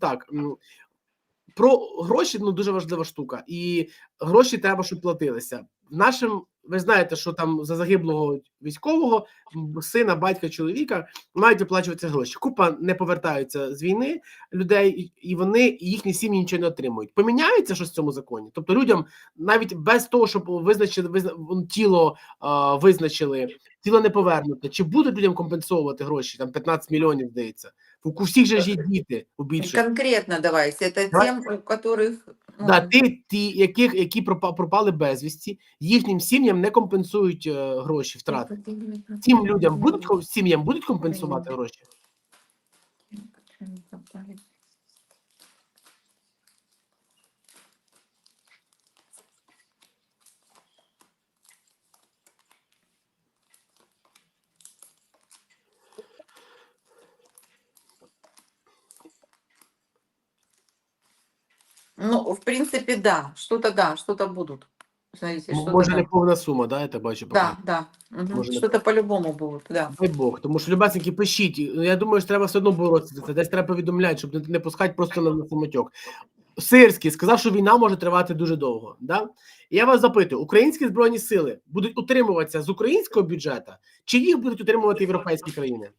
так. Про гроші ну дуже важлива штука, і гроші треба, щоб платилися. Нашим ви знаєте, що там за загиблого військового сина, батька, чоловіка мають виплачуватися гроші. Купа не повертаються з війни людей, і- вони і їхні сім'ї нічого не отримують. Поміняється щось в цьому законі. Тобто людям навіть без того, щоб визначили визна, тіло а, визначили, тіло не повернуте. Чи будуть людям компенсовувати гроші? Там 15 мільйонів здається. У всіх же ж є діти у більшості. Конкретно давайте. це тим, тем, у которых... ну, Да, ті, ті, яких які пропали безвісті, їхнім сім'ям не компенсують е, гроші втрати. Цим людям будуть сім'ям будуть компенсувати гроші. Ну, в принципе, да. Что-то да, что-то будут. Смотрите, Може не повна сума, да, я так бачу. поки. Да, да. мгм. Може, не Что-то по-любому будут, да. Дай Бог, тому що любесенькі пишіть. Ну, Я думаю, що треба все одно боротися за це. Десь треба повідомляти, щоб не, не пускати просто на, на самотьок. Сирський сказав, що війна може тривати дуже довго. Да? І я вас запитую: українські збройні сили будуть утримуватися з українського бюджету, чи їх будуть утримувати європейські країни?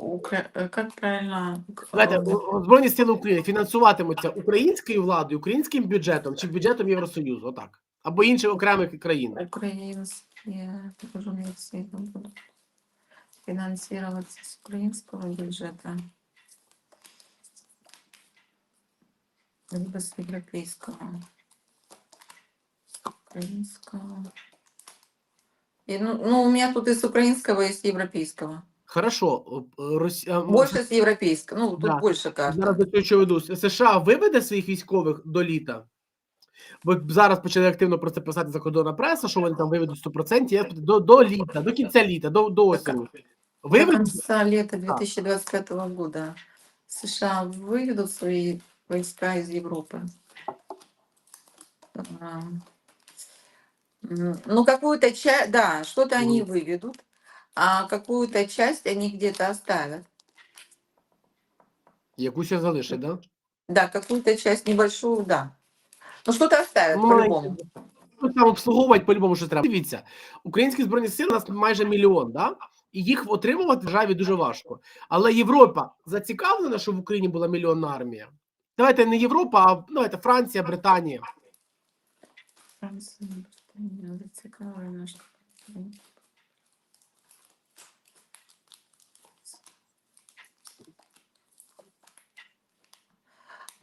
Укра- э, Как правильно? О, збройні сили України фінансуватимуться українською владою, українським бюджетом чи бюджетом Євросоюзу, отак або інших окремих країн. Это будут финансироваться с украинского бюджета. Либо с европейского. С украинского. И, ну, ну, у меня тут и с украинского, и с европейского. Хорошо, о, о, Росія Больше с европейского. Ну, тут Да. больше карта. Зараз до цього що веду. США виведе своїх військових до літа. Бо зараз почали активно про це писати закордонна преса, що вони там виведуть 100%. Я питаю, до, до літа, до кінця літа, до, до осені. До Виведуть? конца лета 2025 года США выведут свои войска из Европы. А, м, Ну, какую-то часть, да, что-то они Мгм. выведут, а какую-то часть они где-то оставят. Якусь ще залишить, да? Да, какую-то часть небольшую, да. Ну, что-то оставят по-любому. Ну, там обслуговувати по-любому, що треба. Дивіться, українські збройні сили у нас майже мільйон, да? І їх отримувати державі дуже важко. Але Європа зацікавлена, щоб в Україні була мільйонна армія. Давайте не Європа, а давайте Франція, Британія. Франция, Британия, зацикавлена,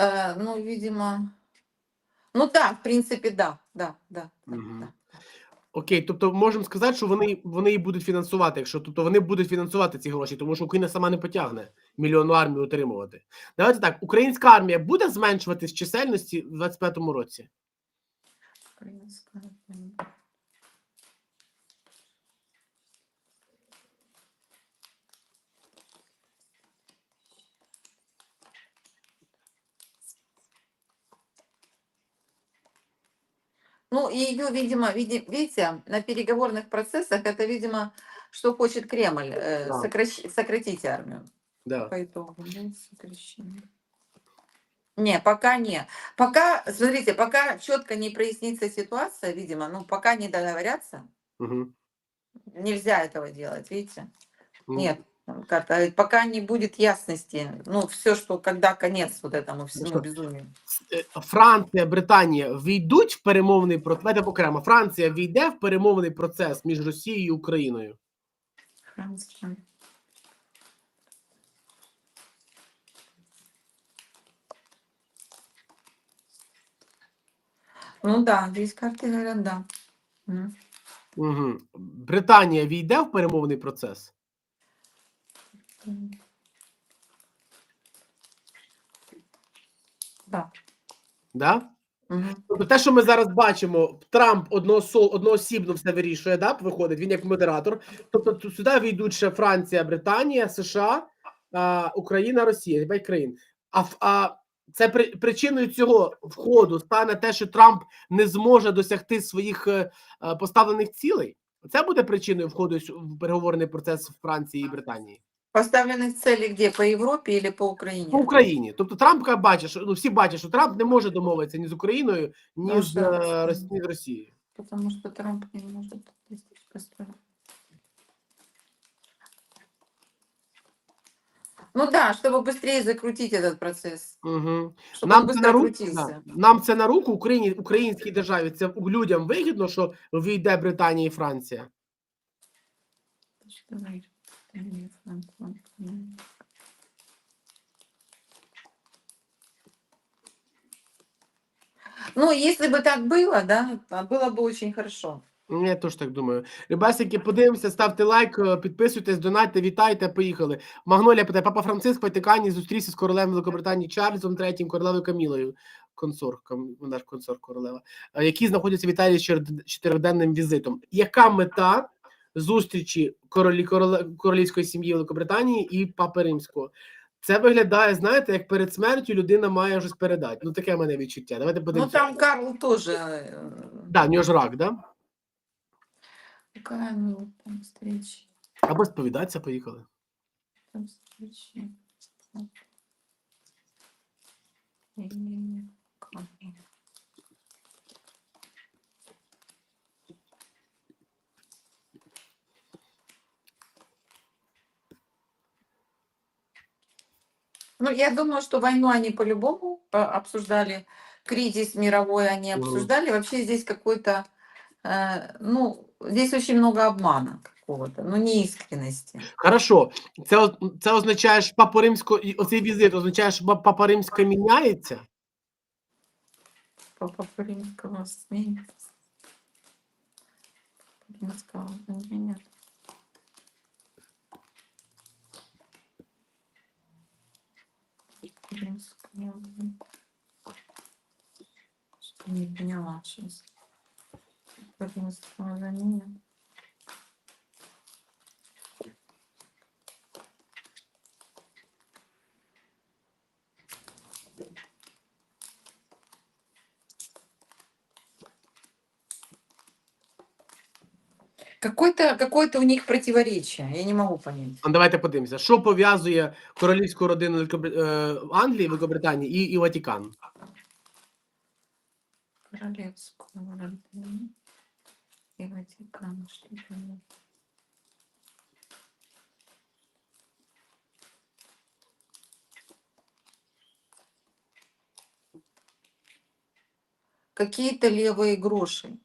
Э, Ну, видимо, ну да, в принципе, да, да, да. да. Окей, тобто можемо сказати, що вони вони і будуть фінансувати, якщо тобто вони будуть фінансувати ці гроші, тому що Україна сама не потягне мільйонну армію утримувати. Давайте так, українська армія буде зменшуватись чисельності в 25-му році. Украинская, м. Ну, ее, видимо, види- видите, на переговорных процессах это, видимо, что хочет Кремль, э, Да. сокращ- сократить армию. Да. По итогу, да, сокращение. Не, пока не. Пока, смотрите, пока четко не прояснится ситуация, видимо, ну, пока не договорятся, Угу. нельзя этого делать, видите? Ну, Нет, карта, э, пока не будет ясности, ну, все, что, когда конец вот этому всему что, безумию. Е, Франція, Британія війдуть в перемовний процес. Давайте окремо. Франція війде в перемовний процес між Росією і Україною. Франция. Ну да, здесь карты говорят, да. Мгм. Угу. Британія війде в перемовний процес. Да. Да? Мгм. Тобто те, що ми зараз бачимо, Трамп одноосо- одноосібно все вирішує, да, виходить, він як модератор. Тобто ту- сюди війдуть ще Франція, Британія, США, а, Україна, Росія, п'ять країн. А, в- а це при, причиною цього входу стане те, що Трамп не зможе досягти своїх е, е, поставлених цілей. Це буде причиною входу в переговорний процес в Франції і Британії. Поставлены цели где? По Европе или по Украине? по Україні. Тобто Трамп ка- бачить, що ну всі бачать, що Трамп не може домовитися ні з Україною, ні Ну, з, що? е, Рос- ні з Росією. Потому что Трамп не может достичь построить. Ну да, чтобы быстрее закрутить этот процесс. Угу. Чтобы Нам он це быстро на руку, крутился. да. нам це на руку Україні, українській державі. Це людям вигідно, що війде Британія і Франція. Что говоришь? Италия, Франция, м. Ну, если бы так было, да, а было бы очень хорошо. Ну, Я теж так думаю. Рибасики, подивимося, ставте лайк, е, підписуйтесь, донатьте, вітайте, поїхали. Магнолія питає, папа Франциск в Ватикані зустрівся з королем Великобританії Чарльзом III, королевою Камілою, консорт, кам- вона ж консорт королева, е, які знаходяться в Італії з чотир- чотириденним візитом. Яка мета зустрічі королі, королівської сім'ї Великобританії і папи Римського? Це виглядає, знаєте, як перед смертю людина має щось передати. Ну, таке в мене відчуття. Давайте Ну, там Карл э, Да, в нього ж рак, да? Ну, там встреча? Або сповідатися, поїхали. Там встреча. И Ну, я думаю, что войну они по-любому э, обсуждали, кризис мировой они Мгм. обсуждали. Вообще здесь какой-то, э, ну, здесь очень много обмана какого-то, ну, неискренности. Хорошо, це, оз- це означає, що папа римсько, і оцей візит означає, що па- папа римська міняється? Папа Римского сменится. Римского нет. Римского. я не поняла сейчас. Римского нет. Какое-то какое у них противоречие, я не могу понять. А давайте подивимося, що пов'язує королівську родину Великобри... е, Англії, Великобританії і, і Ватикан. Королевскую родину и Ватикан. Что? Какие-то левые гроши,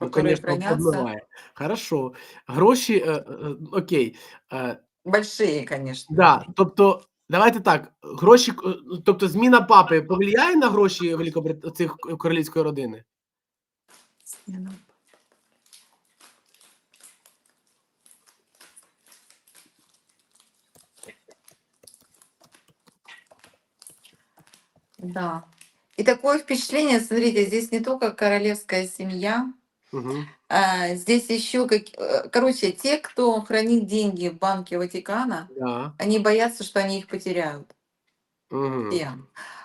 Ну, которые звісно, хранятся. подмиває. Хорошо. Гроші, е, е, е, окей. Е, Большие, конечно. да, тобто, давайте так, гроші, е, тобто зміна папи повлияє на гроші Великобрит... цих королівської родини? Смена. Да. И такое впечатление, смотрите, здесь не только королевская семья, Угу. а, здесь еще, как, э, короче, те, кто хранит деньги в Банке Ватикана, Да. они боятся, что они их потеряют. Все.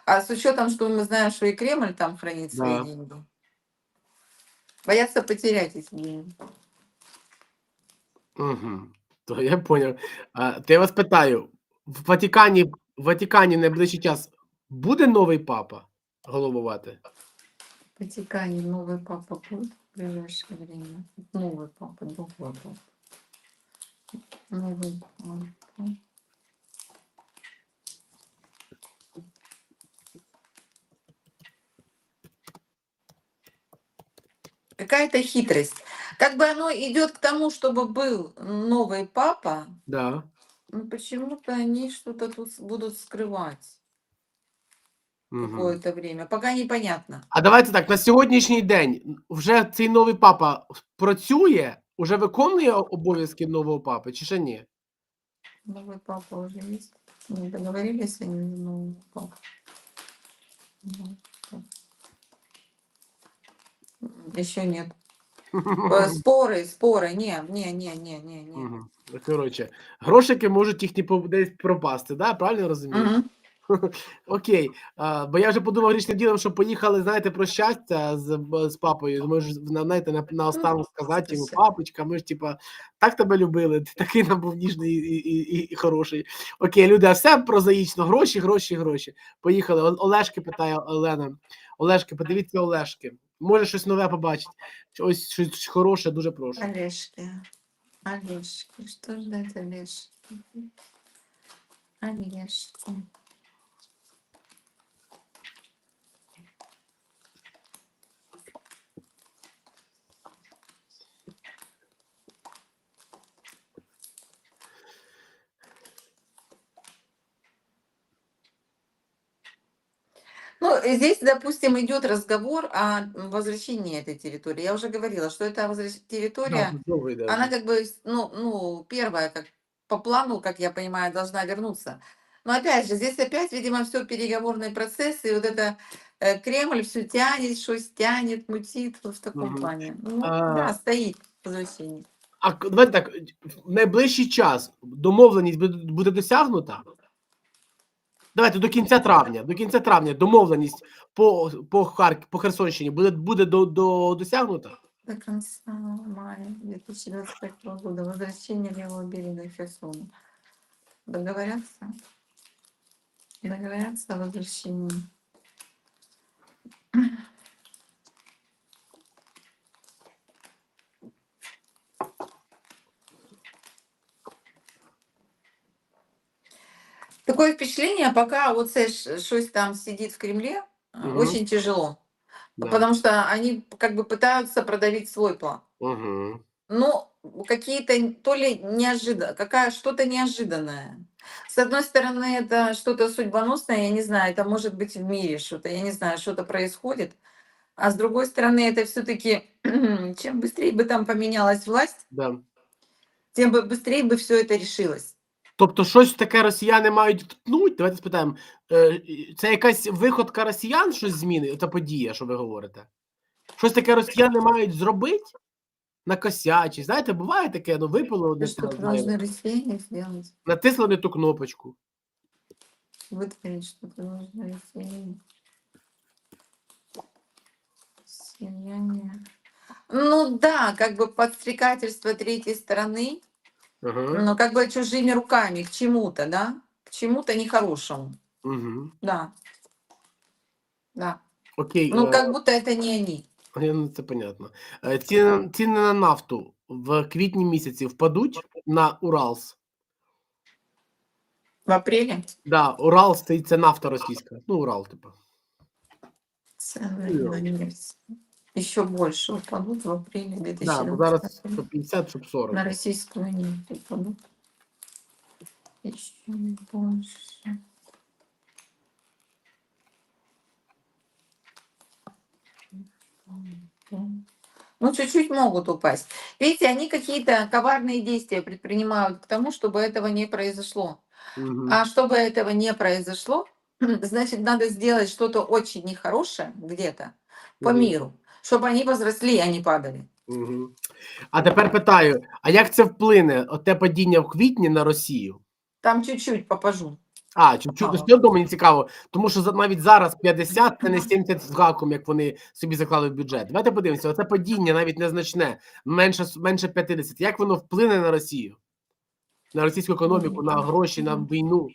А с учетом, что мы знаем, что и Кремль там хранит свои Да. деньги, боятся потерять эти деньги. Угу. То я поняв. А, то я вас питаю: в Ватикані, в Ватикані в найближчий час буде новий папа головувати? В Ватикане новый папа будет в ближайшее время. Новый папа, другой папа. Новый папа. Какая-то хитрость. Как бы оно идет к тому, чтобы был новый папа, Да. но почему-то они что-то тут будут скрывать Угу. какое-то время. Пока непонятно. А давайте так: на сьогоднішній день вже цей новий папа працює, уже виконує обов'язки нового папи, чи ще ні? Новый папа уже есть. Не договорились они за нового папу. Еще нет. Э, Споры, споры. Не, не, не, не, не, не. Мгм. Ну, Коротше, грошики можуть їхні по- десь пропасти, да? правильно розумію? Мгм. Окей. А, бо я вже подумав річним ділом, що поїхали, знаєте, про щастя з, з папою. Ми ж на- знаєте, на, на останок сказати йому, папочка, ми ж типа так тебе любили, ти такий нам був ніжний і, і, і, і хороший. Окей, люди, а все прозаїчно. Гроші, гроші, гроші. Поїхали. Олешки питає Олена. Олешки, подивіться Олешки. Може щось нове побачить. Ось щось хороше, дуже прошу. Олежки. Олежки. Что ждать Олежки? Олежки. Ну, э, здесь, допустим, идет разговор о возвращении этой территории. Я уже говорила, что это возвращ- территория, Да, довго йде. она как бы, с- ну, ну, первая, как по плану, как я понимаю, должна вернуться. Но опять же, здесь опять, видимо, все переговорный процесс, и вот это э, Кремль все тянет, что тянет, мутит вот в таком Мгм. плане. Ну, А. да, стоит возвращение. А к- давайте так, в найближчий час домовленість буде, буде досягнута. Давайте до кінця травня. До кінця травня домовленість по, по, Харк... по Херсонщині буде, буде до, до, досягнута. До конца мая 2025 года возвращение левого берега Херсона. Договорятся? Договорятся о возвращении. Такое впечатление, пока вот це щось там сидит в Кремле, Мгм. очень тяжело. Да. Потому что они как бы пытаются продавить свой план. Угу. Но какие-то то ли неожиданно, какая что-то неожиданное. С одной стороны, это что-то судьбоносное, я не знаю, это может быть в мире что-то, я не знаю, что-то происходит. А с другой стороны, это все-таки, чем быстрее бы там поменялась власть, Да. тем бы быстрее бы все это решилось. Тобто, щось таке росіяни мають втнуть. Давайте спитаємо, е, це якась виходка росіян, щось зміни, та подія, що ви говорите? Щось таке росіяни мають зробити? Накосячить. Знаєте, буває таке, ну випало Да десь что там, знаю, должны россияне сделать? натисли не ту кнопочку. Вытворить что-то должны россияне. Россияне. Ну да, как бы подстрекательство третьей стороны, Ага. но как бы чужими руками к чему-то, да? К чему-то нехорошему. Угу. Да. Да. Окей, Ну, е, как будто это не они. я- ну, це понятно. Е, Ціни, ціни на нафту в квітні місяці впадуть на Уралс. В апреле Да, Уралс це, це нафта російська. Ну, Урал, типу. цены Ну, на нефть еще больше упадут в апреле Да, бо зараз 2020 щоб 50, щоб 40. на российскую нефть упадут. Еще больше. Ну, чуть-чуть могут упасть. Видите, они какие-то коварные действия предпринимают к тому, чтобы этого не произошло. Мгм. А чтобы этого не произошло, значит, надо сделать что-то очень нехорошее где-то по Мгм. миру, чтобы они возросли, а не падали. Мгм. А тепер питаю: а як це вплине оте падіння в квітні на Росію? Там чуть-чуть попажу. А, чуть-чуть все одно мені цікаво, тому що навіть зараз 50 це не 70 з гаком, як вони собі заклали в бюджет. Давайте подивимося, оце падіння навіть незначне, менше менше 50. Як воно вплине на Росію? На російську економіку, на гроші, на війну.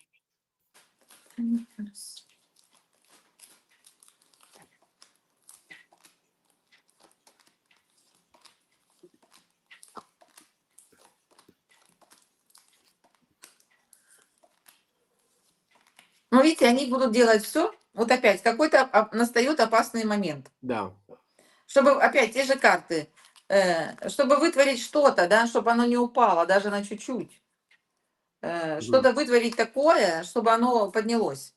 Но видите, они будут делать все. Вот опять, какой-то оп- настает опасный момент. Да. Чтобы опять те же карты, э, чтобы вытворить что-то, да, чтобы оно не упало даже на чуть-чуть. Э, Что-то вытворить такое, чтобы оно поднялось.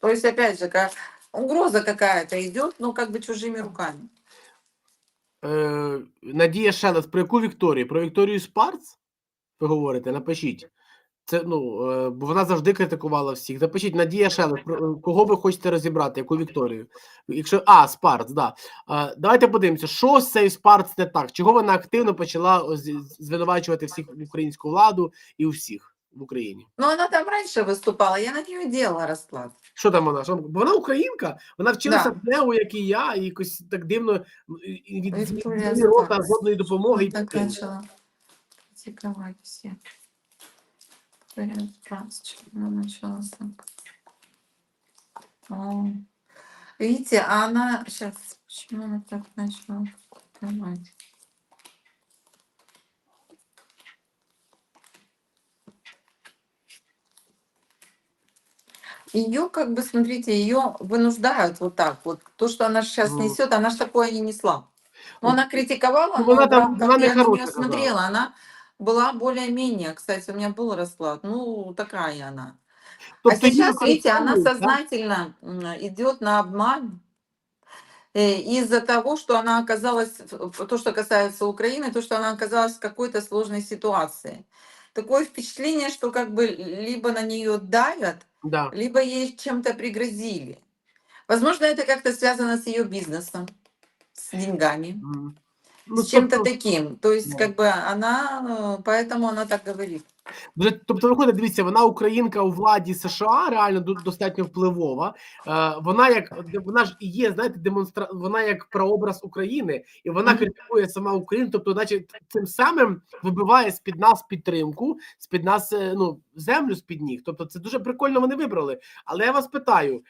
То есть, опять же, ка- угроза какая-то идет, ну, как бы чужими руками. Е, Надія Шелест, про яку Вікторію? Про Вікторію Спарц? Ви говорите, напишіть. Це ну, е, бо вона завжди критикувала всіх. Запишіть Надія про е, кого ви хочете розібрати, яку Вікторію? Якщо а, Спарц, да. Е, давайте подивимося, що з цією Спарц не так. Чого вона активно почала звинувачувати всіх українську владу і всіх? в Україні? Но она там раньше выступала, я на нее делала расклад. Що там вона? Що, бо вона українка, вона вчилася Да. в НЕУ, як і я, і якось так дивно від від- Вікторія від рота жодної допомоги. і Вот так підтримки. начала критиковать все. Вариант раз, она начала так. Видите, а она сейчас, почему она так начала критиковать? Ее, как бы, смотрите, ее вынуждают вот так вот. То, что она сейчас Ну. несет, она же такое не несла. Но Ну, она критиковала, ну, но она там- рамках- она я на нее смотрела, она была более-менее, кстати, у меня был расклад, ну, такая она. А Тобто її сейчас, видите, она да? сознательно идет на обман э, из-за того, что она оказалась, то, что касается Украины, то, что она оказалась в какой-то сложной ситуации. Такое впечатление, что как бы либо на нее давят, Да. либо ей чем-то пригрозили. Возможно, это как-то связано с ее бизнесом, с деньгами. Ну, с чем-то тобто, таким. То есть, да. как бы она, э, поэтому она так говорит. Вже, тобто, виходить, дивіться, вона українка у владі США, реально до- достатньо впливова. Е, вона як вона ж і є, знаєте, демонстра... вона як прообраз України, і вона Мгм. критикує сама Україну. Тобто, значить, цим самим вибиває з під нас підтримку, з під нас е, ну землю з під ніг. Тобто, це дуже прикольно. Вони вибрали. Але я вас питаю.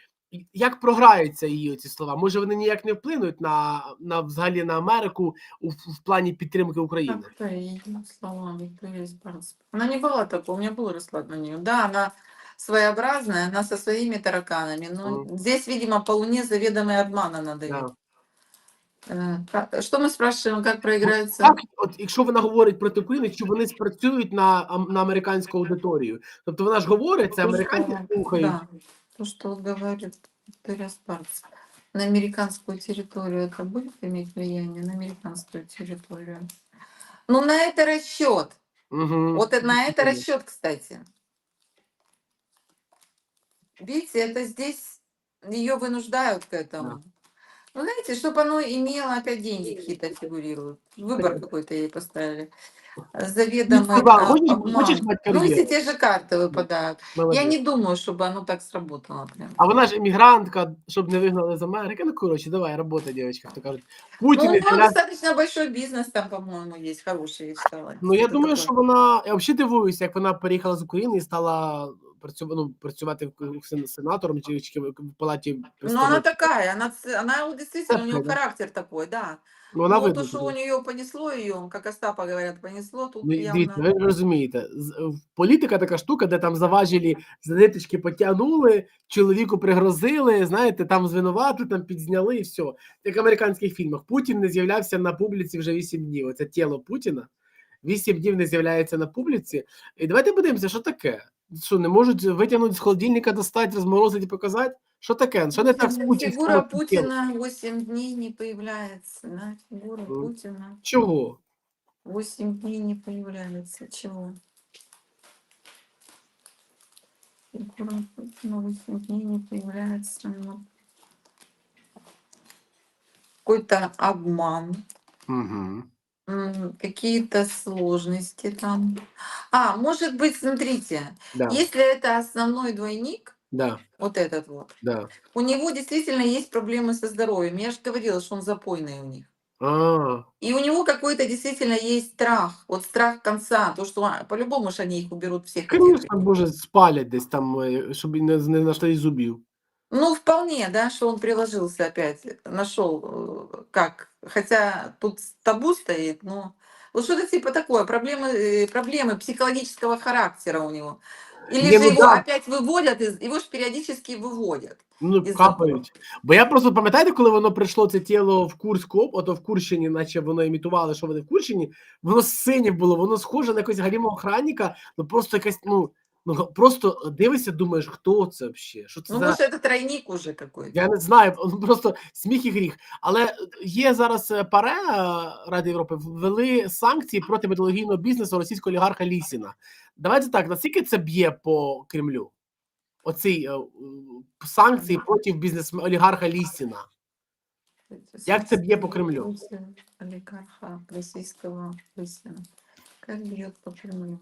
Як програються її ці слова? Може вони ніяк не вплинуть на, на взагалі на Америку у, в плані підтримки України? Как это ее слова Виктория Спарс? Она не была такой, у меня был расклад на нее. Да, она своеобразная, она со своими тараканами. Но Мгм. здесь, видимо, по Луне заведомый обман она дает. Да. Э, как- Что мы спрашиваем, как проиграется? Так, от якщо вона говорить проти України, чи вони спрацюють на, ам- на американську аудиторію? Тобто вона ж говорить, це То, американці что- слухають. Да, То, что говорит Виктория Спарц. На американскую территорию это будет иметь влияние? На американскую территорию. Ну, на это расчет. Угу. Вот на это расчет, кстати. Видите, это здесь ее вынуждают к этому. Ну, знаете, чтобы оно имело опять деньги какие-то фигурируют. Выбор Понятно. какой-то ей поставили. Ну, Заведомый сказала, а, хочешь- обман. хочешь мать Ну, карьеру? если те же карты выпадают. Молодець. Я не думаю, чтобы оно так сработало прям. А вона ж емігрантка, щоб не вигнали з Америки. Ну, коротше, давай, робота, дівчатка, хто кажуть. Ну, Путін у і него для- достаточно большой бизнес там, по-моему, есть хороший, я читала. Ну, я Что-то думаю, такое. що вона. Я взагалі дивуюся, як вона переїхала з України і стала працювати, ну, працювати сенатором чи, чи в палаті Ну, она представників. такая, она, действительно, у нее характер такой, да. Ну, вона ну, то, що- у нее понесло ее, как Остапа говорят, понесло, тут Ну, і дивіться, ви розумієте, політика така штука, де там заважілі за ниточки потягнули, чоловіку пригрозили, знаєте, там звинуватили, там підзняли і все. Як в американських фільмах. Путін не з'являвся на публіці вже 8 днів. Оце тіло Путіна. 8 днів не з'являється на публіці. І давайте подивимося, що таке. Що не можуть витягнути з холодильника, достати, розморозити і показати? Що таке? Що не так з Путіним? Фигура Путина 8 дней не появляется, да? Фигура Ну. Путина Чого? 8 дней не появляется. Чего? Фигура Путина 8 дней не появляется. ну. Какой-то обман. Угу. м, какие-то сложности там. А, может быть, смотрите, Да, если это основной двойник, да, вот этот вот, да. у него действительно есть проблемы со здоровьем. Я же говорила, что он запойный у них. А, И у него какой-то действительно есть страх, вот страх конца, то, что а, по-любому ж они их уберут всех. этих. Звісно, може, спалять десь там, е, щоб і не, не знайшли зубів. Ну, вполне, да, что он приложился опять, нашел э, как. Хотя тут табу стоит, но вот что-то типа такое, проблемы, э, проблемы психологического характера у него. Или Не, же ну его да. опять выводят, из, его же периодически выводят. Ну, Із капають. Бо я просто пам'ятаєте, коли воно прийшло це тіло в Курську, оп, ото в Курщині, наче воно імітувало, що вони в Курщині, воно синє було, воно схоже на якогось галімого охранника, ну просто якась, ну, ну просто дивишся, думаєш, хто це взагалі? Що це Ну, за... может, это тройник уже какой-то. Я не знаю, ну, просто сміх і гріх. Але є зараз е, ПАРЕ е, Ради Європи ввели санкції проти металургійного бізнесу російського олігарха Лісіна. Давайте так, наскільки це б'є по Кремлю? Оці е, е, санкції проти бізнес олігарха Лісіна. Як це б'є по Кремлю? Против Олигарха российского Лысина. Как бьет по Кремлю?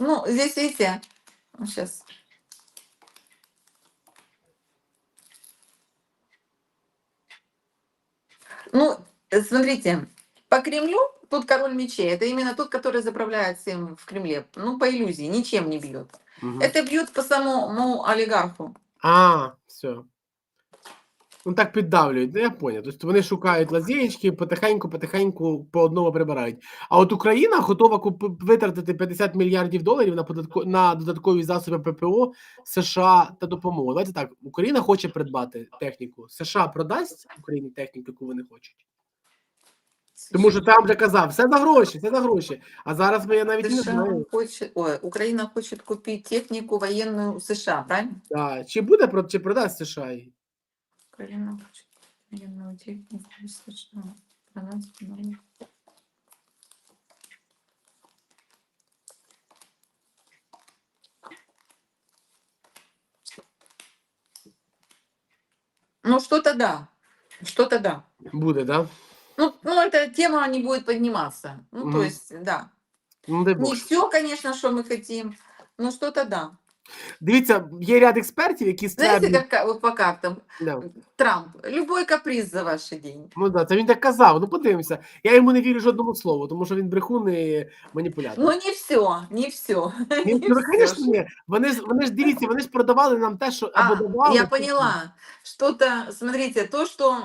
Ну, здесь, видите, сейчас. Ну, э, смотрите, по Кремлю тут король мечей. Это именно тот, который заправляет всем в Кремле. Ну, по иллюзии, ничем не бьет. Мгм. Это бьет по самому олигарху. А, все. Ну так піддавлюють, ну я поняв. Тобто вони шукають лазєчки, потихеньку-потихеньку по одному прибирають. А от Україна готова купи- витратити 50 мільярдів доларів на податко... на додаткові засоби ППО США та допомогу. Давайте так, Україна хоче придбати техніку. США продасть Україні техніку, яку вони хочуть. Тому що там вже казав, все за гроші, все за гроші. А зараз ми я навіть і не США знаю. хочет, ой, Украина хочет купить технику военную в США, правильно? Да. Чи буде чи продасть США її? Украина хочет военную технику в США. Она остановила. Ну, что-то да. Что-то да. Буде, да? Ну, ну, эта тема не будет подниматься. Ну, Мгм. то есть, да. Ну, Не все, конечно, что мы хотим, но что-то да. Дивіться, є ряд експертів, які Знаете, стверджують. как вот по картам? Да. Трамп, любой каприз за ваши деньги. Ну да, це він так казав. Ну подивимося. Я йому не вірю жодному слову, тому що він брехун і маніпулятор. Но не все, не все. Ні, ну, звісно, ні. Вони ж вони ж дивіться, вони ж продавали нам те, що або давали. я поняла. Что-то, смотрите, то, что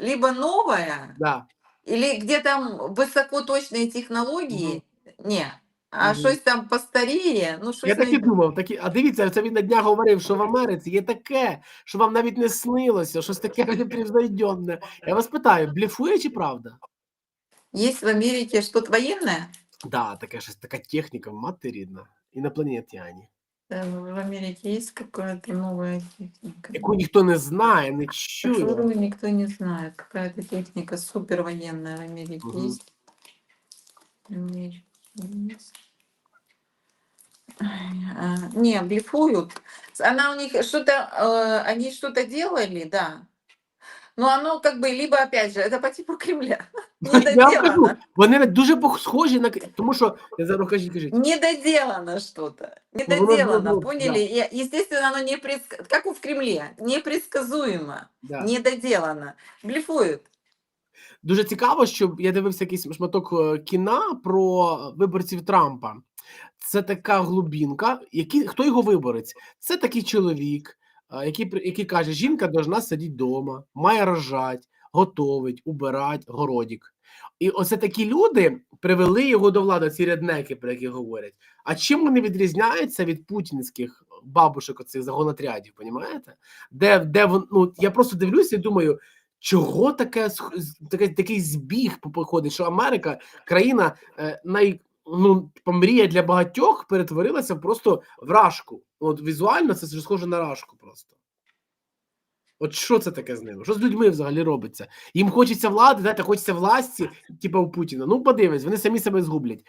либо новое, Да. или где там высокоточные технологии, не. А Мгм. щось там постарее, ну щось Я так і не- думав, такі, а дивіться, це він на днях говорив, що в Америці є таке, що вам навіть не снилося, щось таке непревзойденне. Я вас питаю, блефує чи правда? Есть в Америке что-то военное? Да, таке щось, така техніка, мати рідна, інопланетяні, Э, В Америке есть какая-то новая техника? яку ніхто не знає, не чує. Которую никто не знает. Какая-то техника супервоенная в Америке Мгм. есть. В Америке есть. Ай, а, Не, блефуют. Она у них что-то, э, они что-то делали, да. Но оно как бы, либо опять же, это по типу Кремля. Я вам кажу, Недоделано. вони дуже пох- схожі на к- тому що я зараз кажіть, кажіть. Недоделано что-то. Ну, Недоделано, ну, ну, поняли? И, естественно, оно не предск... как у в Кремле, непредсказуемо, Да. недоделано. Блефуют. Дуже цікаво, що я дивився якийсь шматок е, кіна про виборців Трампа. Це така глубінка. Які, хто його виборець? Це такий чоловік, е, який, який каже: жінка должна сидіти вдома, має рожать, готовить, убирать, городік. І оце такі люди привели його до влади, ці ряднеки, про які говорять. А чим вони відрізняються від путінських бабушек, оцих загонотрядів, понімаєте? Де, де ну, я просто дивлюся і думаю, чого таке, таке такий збіг по- походить, що Америка, країна е, най, ну, мрія для багатьох перетворилася просто в рашку. От візуально це ж схоже на рашку просто. От що це таке з ними? Що з людьми взагалі робиться? Їм хочеться влади, знаєте, хочеться власті, типу у Путіна. Ну, подивись, вони самі себе згублять.